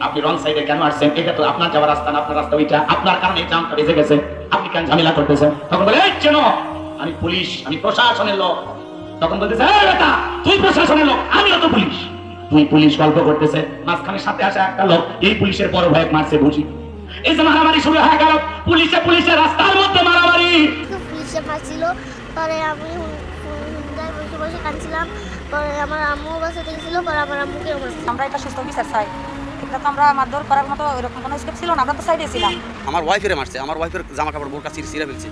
আপনি রং সাইডে কেন আসছেন? এটা তো আপনার যাওয়ার রাস্তা না, আপনার রাস্তা ওইটা। আপনার কারণে জামটা গেছে। আপনি কেন ঝামেলা করতেছেন? তখন বলে আমি পুলিশ, আমি প্রশাসনের লোক। তখন বলতেছে তুই প্রশাসনের লোক, আমিও তো পুলিশ। তুই পুলিশ গল্প করতেছে। মাঝখানে সাথে আসা একটা লোক এই পুলিশের বড় ভয় মারছে বুঝি এই যে মারামারি শুরু হয়ে গেল। পুলিশে পুলিশে রাস্তার মধ্যে মারামারি। পুলিশে মারছিল পরে আমি হুন- হুন- হুন্ডায় বসে বসে কাঁদছিলাম। পরে আমার আম্মু বাসা দেখেছিল পরে আমার আম্মুকেও আমরা এটা সুস্থ বিচার চাই। এটা তো আমরা মারধর করার মতো এরকম কোনো স্টেপ ছিল না আমরা তো সাইডে ছিলাম। আমার ওয়াইফের মারছে আমার ওয়াইফের জামা কাপড় বোরকা চির চিরা ফেলছে।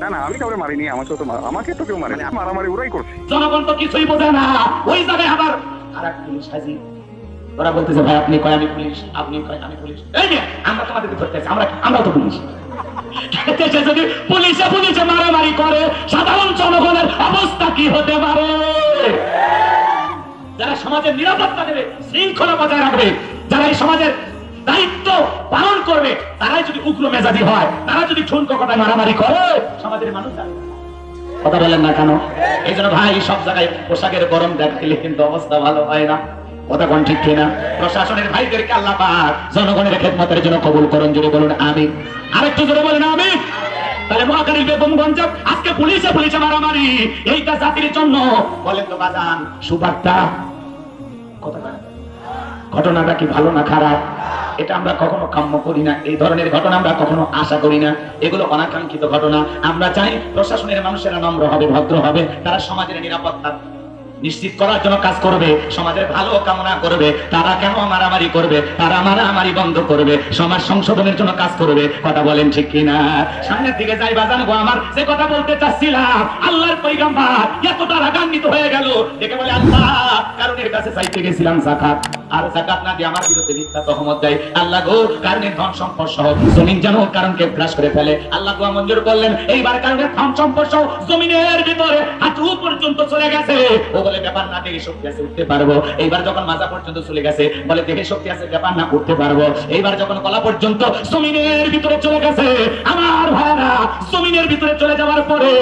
না না আমি কাউরে মারিনি আমাকে তো মার- আমাকে তো কেউ মারেনি মারামারি ওরাই করছে। জনগণ তো কিছুই বোঝে না। ওই জায়গায় আবার ওরা বলতেছে ভাই আপনি কয় আমি পুলিশ আপনি কয় আমি পুলিশ। এই মেয়ে, আমরা তোমাদেরকে ধরতেছি আমরা আমরাও তো পুলিশ। দেশে যদি পুলিশে পুলিশে মারামারি করে সাধারণ জনগণের অবস্থা কি হতে পারে? যারা সমাজের নিরাপত্তা দেবে শৃঙ্খলা বজায় রাখবে যারা এই সমাজের দায়িত্ব পালন করবে তারাই যদি উগ্র মেজাজি হয় তারা যদি ঠুনকো কটায় মারামারি করে সমাজের মানুষ জানে। কথা বলেন না কেন? এই জন্য ভাই, সব জায়গায় পোশাকের গরম দেখলে কিন্তু অবস্থা ভালো হয় না। কথা কোন ঠিক কিনা? প্রশাসনের ভাইদেরকে আল্লাহ পাক জনগণের খেদমতের জন্য কবুল করুন জুড়ে বলুন আমি আরেকটু জোরে বলেন আমি তাহলে মহাকারী বেগমগঞ্জ আজকে পুলিশে পুলিশে মারামারি, এইটা জাতির জন্য। বলেন তো বাজান, সুবার্তা। কথা। ঘটনাটা কি ভালো না খারাপ? এটা আমরা কখনো কাম্য করি না। এই ধরনের ঘটনা আমরা কখনো আশা করি না। এগুলো অনাকাঙ্ক্ষিত ঘটনা। আমরা চাই প্রশাসনের মানুষেরা নম্র হবে, ভদ্র হবে। তারা সমাজের নিরাপত্তা নিশ্চিত করার জন্য কাজ করবে, সমাজের ভালো কামনা করবে, তারা কেন মারামারি করবে, তারা মারামারি বন্ধ করবে, সমাজ সংশোধনের জন্য কাজ করবে, কথা বলেন ঠিক কিনা? সামনের দিকে যাই বাজান গো আমার, যে কথা বলতে চাচ্ছিলাম, আল্লাহর পৈগম্বর এতটা রাগান্বিত হয়ে গেল, দেখে বলে, আল্লাহ কারণের কাছে চাইতে গেছিলাম জাকাত আর জাকাত না দিয়ে আমার বিরুদ্ধে মিথ্যা তহমত দেয়। আল্লাহ গো কারণের ধন সম্পদ সহ জমিন যেন কারণকে গ্রাস করে ফেলে। আল্লাহ দোয়া মঞ্জুর করলেন এইবার কারণের ধন সম্পদ সহ জমিনের ভিতরে হাঁটু পর্যন্ত চলে গেছে। ও বলে, ব্যাপার না, দেখে শক্তি আছে, উঠতে পারব। এইবার যখন মাজা পর্যন্ত চলে গেছে, বলে, দেখে শক্তি আছে, ব্যাপার না, উঠতে পারব। এইবার যখন গলা পর্যন্ত জমিনের ভিতরে চলে গেছে, আমার ভাইরা জমিনের ভিতরে চলে যাওয়ার পরে,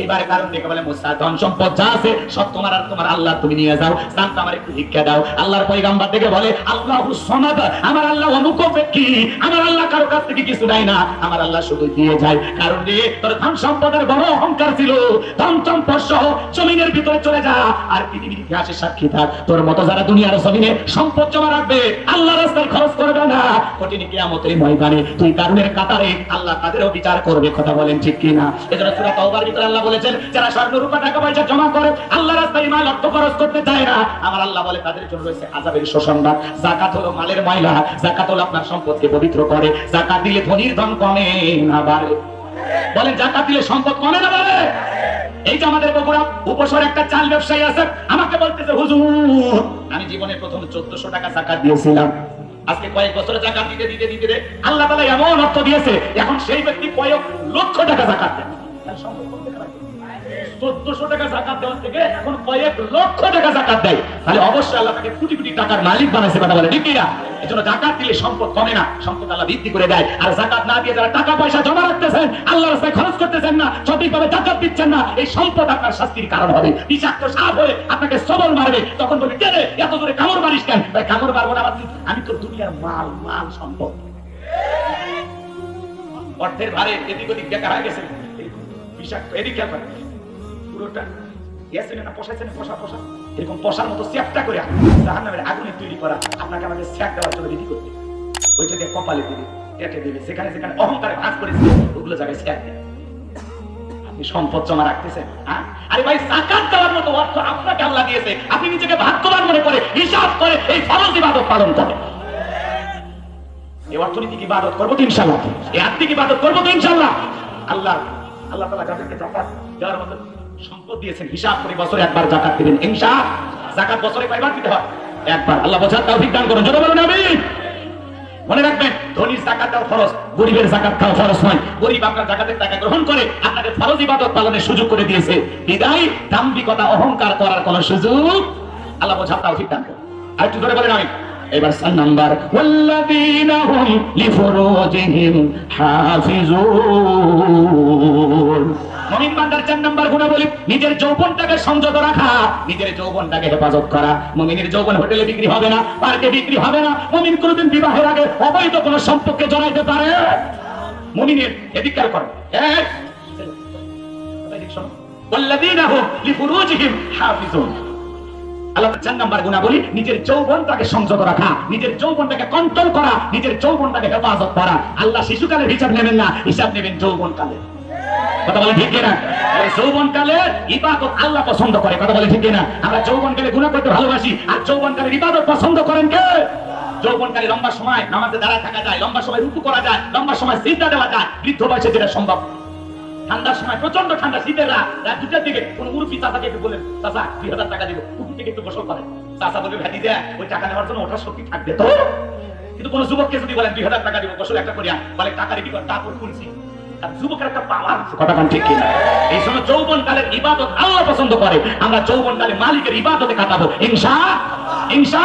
এইবার কারণ দেখে বলে মুসা ধন সম্পদ যা আছে, সব তোমার আর তোমার আল্লাহ তুমি নিয়ে যাও। জানতো আমার একটু ভিক্ষা দাও। আল্লাহর পয়গাম্বার দেখে বলে আল্লাহ সমাদ, আমার আল্লাহ অনুপেক্ষী আমার আল্লাহ কারও কাছ থেকে কিছু দেয় না, আমার আল্লাহ শুধু দিয়ে যায়। কারণ রে তোর ধন সম্পদের বড় অহংকার ছিল। ধন সম্পদ সহ জমিনের ভিতরে চলে যা। আর পৃথিবীর সাক্ষী থাক। তোর মতো যারা দুনিয়ার জমিনে সম্পদ জমা রাখবে আল্লাহ রাস্তায় খরচ করবে না। কঠিন ময়দানে তুই কারণের কাতারে আল্লাহ তাদেরও বিচার করবে, কথা বলেন ঠিক এজন্য ভিতরে আল্লাহ বলেছেন, যারা স্বর্ণ, রূপা, টাকা পয়সা জমা করে আল্লাহ রাস্তায় মাল অর্থ খরচ করতে চায় না। আমার আল্লাহ বলে, তাদের জন্য রয়েছে যাকাত হলো মালের ময়লা, যাকাত হলো আপনার সম্পদকে পবিত্র করে। যাকাত দিলে ধনির ধন কমে না বাড়ে। বলেন জাকাত দিলে সম্পদ কমে না বাড়ে? এই যে আমাদের বগুড়া উপসর একটা চাল ব্যবসায়ী আছে আমাকে বলতেছে, হুজুর, আমি জীবনে প্রথম চোদ্দশো টাকা চাকা দিয়েছিলাম আজকে কয়েক বছরে জাকাত দিতে দিতে দিতে আল্লাহ তালা এমন অর্থ দিয়েছে, এখন সেই ব্যক্তি কয়েক লক্ষ টাকা চাকা দেয় পারে। চোদ্দশো টাকা জাকাত দেওয়ার থেকে এখন কয়েক লক্ষ টাকা জাকাত দেয়। তাহলে অবশ্যই আল্লাহ তাকে কোটি কোটি টাকার মালিক বানাইছে, কথা বলে, ঠিক এই জন্য জাকাত দিলে সম্পদ কমে না, সম্পদ আল্লাহ বৃদ্ধি করে দেয়। আর জাকাত না দিয়ে যারা টাকা পয়সা জমা রাখতেছেন আল্লাহ রাস্তায় খরচ করতেছেন না, সঠিকভাবে জাকাত দিচ্ছেন না, এই সম্পদ আপনার শাস্তির কারণ হবে। বিষাক্ত সাপ হয়ে আপনাকে সবল মারবে। তখন বলবে কেন এত জোরে কামড় মারিস কেন? ভাই, কামড় মারবো না আমি তো দুনিয়ার মাল মাল সম্পদ। অর্থের ভারে এদিক ওদিক বেকার হয়ে গেছে। বিষাক্ত, এদিক পুরোটা। গেছে না এরকম মতো স্যাপটা করে আগুনে তৈরি করা। আপনাকে আমাদের স্যাপ দেওয়ার জন্য করতে। ওইটা দিয়ে কপালে দিবে পেটে দিবে অহংকারে ভাঁজ ওগুলো স্যাপ দেবে। আপনি সম্পদ জমা রাখতেছেন হ্যাঁ? আরে ভাই দেওয়ার মতো অর্থ আপনাকে আল্লাহ দিয়েছে। আপনি নিজেকে ভাগ্যবান মনে করে, হিসাব করে এই ফরজ ইবাদত পালন করেন। এই করব তো ইনশাল্লাহ এই ইবাদত করব তো ইনশাল্লাহ আল্লাহ আল্লাহ তালা যাদেরকে জাকাত দেওয়ার মতো সম্পদ দিয়েছেন, হিসাব করে বছরে একবার জাকাত দিবেন, ইনশা জাকাত বছরে কয়বার দিতে হয়? একবার। আল্লাহ বোঝার তাও দান করুন। যদি বলুন আমি মনে রাখবেন, ধনীর জাকাত দাও ফরজ, গরিবের জাকাত খাওয়া ফরজ নয়। গরিব আপনার জাকাতের টাকা গ্রহণ করে, আপনাকে ফরজ ইবাদত পালনের সুযোগ করে দিয়েছে। বিদায়, দাম্ভিকতা, অহংকার করার কোন সুযোগ আল্লাহ বোঝার তাও দান করুন। আর একটু ধরে বলেন আমি এবার চার নাম্বার। যৌবন হোটেলে বিক্রি হবে না, পার্কে বিক্রি হবে না, মমিন কোনোদিন বিবাহের আগে অবৈধ কোন সম্পর্কে জড়াইতে পারে। মমিনের এদিককার করো। এক ওয়াল্লাযীনাহুম লিফুরুজিহিম আল্লাহ চার নাম্বার গুণা বলি নিজের যৌবনটাকে সংযত রাখা, নিজের যৌবনটাকে কন্ট্রোল করা, নিজের যৌবনটাকে হেফাজত করা। আল্লাহ শিশুকালের হিসাব নেবেন না, হিসাব নেবেন যৌবনকালে কথা বলে ঠিক কিনা? যৌবনকালে ইবাদত আল্লাহ পছন্দ করে, কথা বলে ঠিক কিনা? আমরা যৌবনকালে গুণা করতে ভালোবাসি, আর যৌবনকালে ইবাদত পছন্দ করেন কে? যৌবনকালে লম্বা সময় নামাজে দাঁড়ায় থাকা যায়, লম্বা সময় রুকু করা যায়, লম্বা সময় চিন্তা দেওয়া যায়, বৃদ্ধ বয়সে যেটা সম্ভব। ঠান্ডার সময় প্রচণ্ড ঠান্ডা, শীতের রাত। রাত দুটার দিকে কোন মুরব্বী চাচাকে একটু বলেন চাচা, দুই হাজার টাকা দিব। পুকুর থেকে একটু গোসল করেন চাচা বলে ভ্যাটি দেয় ওই টাকা নেওয়ার জন্য ওঠার শক্তি থাকবে তো? কিন্তু কোন যুবককে যদি বলেন, দুই হাজার টাকা দিব, গোসল একটা করিয়া বলে টাকা রেডি কর তারপর খুলছি। আল্লাহ পছন্দ করে। আমরা যৌবন কালে মালিকের ইবাদতে কাটাবো ইনশা ইনশা।